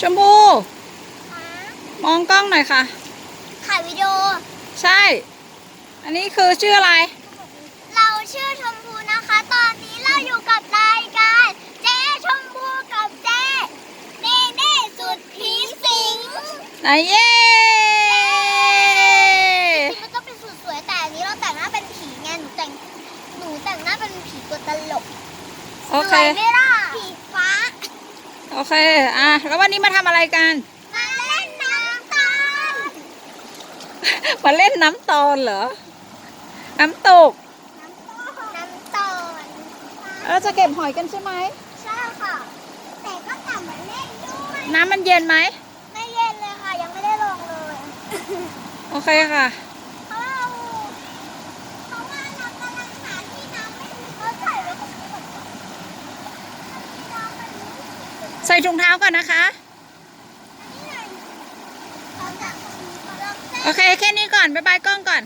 ชมพูมองกล้องหน่อยค่ะ ถ่ายวิดีโอ ใช่ อันนี้คือชื่ออะไร เราชื่อชมพูนะคะ ตอนนี้เราอยู่กับรายการ เจ๊ชมพูกับเจ๊เน่เน่สุดผีสิงไหนเย้จริงมันก็เป็นสุดสวยแต่อันนี้เราแต่งหน้าเป็นผีไงหนูแต่งหนูแต่งหน้าเป็นผีตัวตลกโอเคสวยไหมล่ะผีฟ้าโอเค อะ แล้ววันนี้มาทำอะไรกัน มาเล่นน้ำตาลมาเล่นน้ำตอนเหรอ น้ำตก น้ำน้ำตาลเราจะเก็บหอยกันใช่ไหม ใช่ค่ะ แต่ก็กลับมาเล่นด้วย น้ำมันเย็นไหม ไม่เย็นเลยค่ะ ยังไม่ได้ลงเลย โอเคค่ะเพราะเราเพราะว่าเรากำลังหาที่น้ำไม่มีเขาใส่ไว้ตรงนี้ก่อนน้ำมันนี่ ใส่ถุงเท้าก่อนนะคะ โอเค แค่นี้ก่อน บ๊ายบายกล้องก่อน